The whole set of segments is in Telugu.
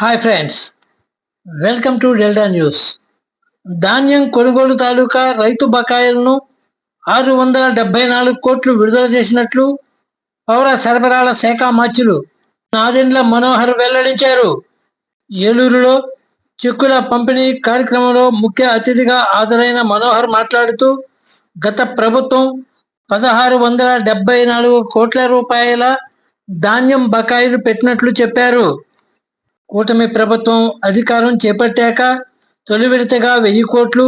Hi friends welcome to Delta news ధాన్యం కొనుగోలు తాలూకా రైతు బకాయిలను ఆరు వందల డెబ్బై నాలుగు కోట్లు విడుదల చేసినట్లు పౌర సరఫరాల శాఖ మంత్రులు నాదెండ్ల మనోహర్ వెల్లడించారు. ఏలూరులో చెక్కుల పంపిణీ కార్యక్రమంలో ముఖ్య అతిథిగా హాజరైన మనోహర్ మాట్లాడుతూ గత ప్రభుత్వం పదహారు వందల డెబ్బై నాలుగు కోట్ల రూపాయల ధాన్యం బకాయిలు పెట్టినట్లు చెప్పారు. కూటమి ప్రభుత్వం అధికారం చేపట్టాక తొలి విడతగా వెయ్యి కోట్లు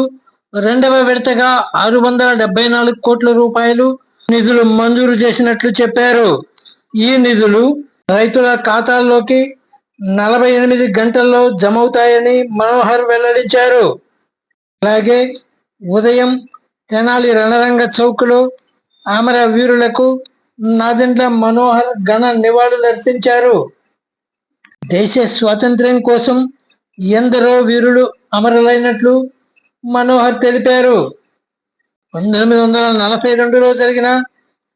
రెండవ విడతగా ఆరు వందల డెబ్బై నాలుగు కోట్ల రూపాయలు నిధులు మంజూరు చేసినట్లు చెప్పారు. ఈ నిధులు రైతుల ఖాతాల్లోకి నలభై ఎనిమిది గంటల్లో జమవుతాయని మనోహర్ వెల్లడించారు. అలాగే ఉదయం తెనాలి రణరంగ చౌక్లో ఆమర వీరులకు నాదెండ్ల మనోహర్ ఘన నివాళులర్పించారు. దేశ స్వాతంత్ర్యం కోసం ఎందరో వీరులు అమరులైనట్లు మనోహర్ తెలిపారు. పంతొమ్మిది వందల నలభై రెండులో జరిగిన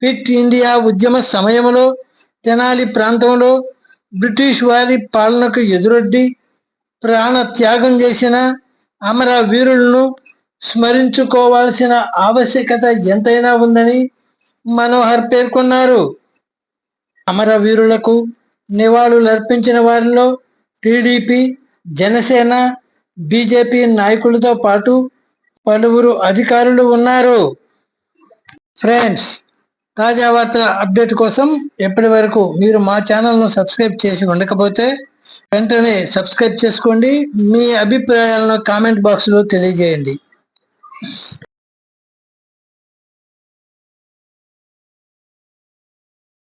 ఫిట్ ఇండియా ఉద్యమ సమయంలో తెనాలి ప్రాంతంలో బ్రిటిష్ వారి పాలనకు ఎదురొడ్డి ప్రాణ త్యాగం చేసిన అమర వీరులను స్మరించుకోవాల్సిన ఆవశ్యకత ఎంతైనా ఉందని మనోహర్ పేర్కొన్నారు. అమరవీరులకు నివాళులర్పించిన వారిలో టీడీపీ జనసేన బీజేపీ నాయకులతో పాటు పలువురు అధికారులు ఉన్నారు. ఫ్రెండ్స్ తాజా వార్త అప్డేట్ కోసం ఎప్పటి వరకు మీరు మా ఛానల్ను సబ్స్క్రైబ్ చేసి ఉండకపోతే వెంటనే సబ్స్క్రైబ్ చేసుకోండి. మీ అభిప్రాయాలను కామెంట్ బాక్స్లో తెలియజేయండి.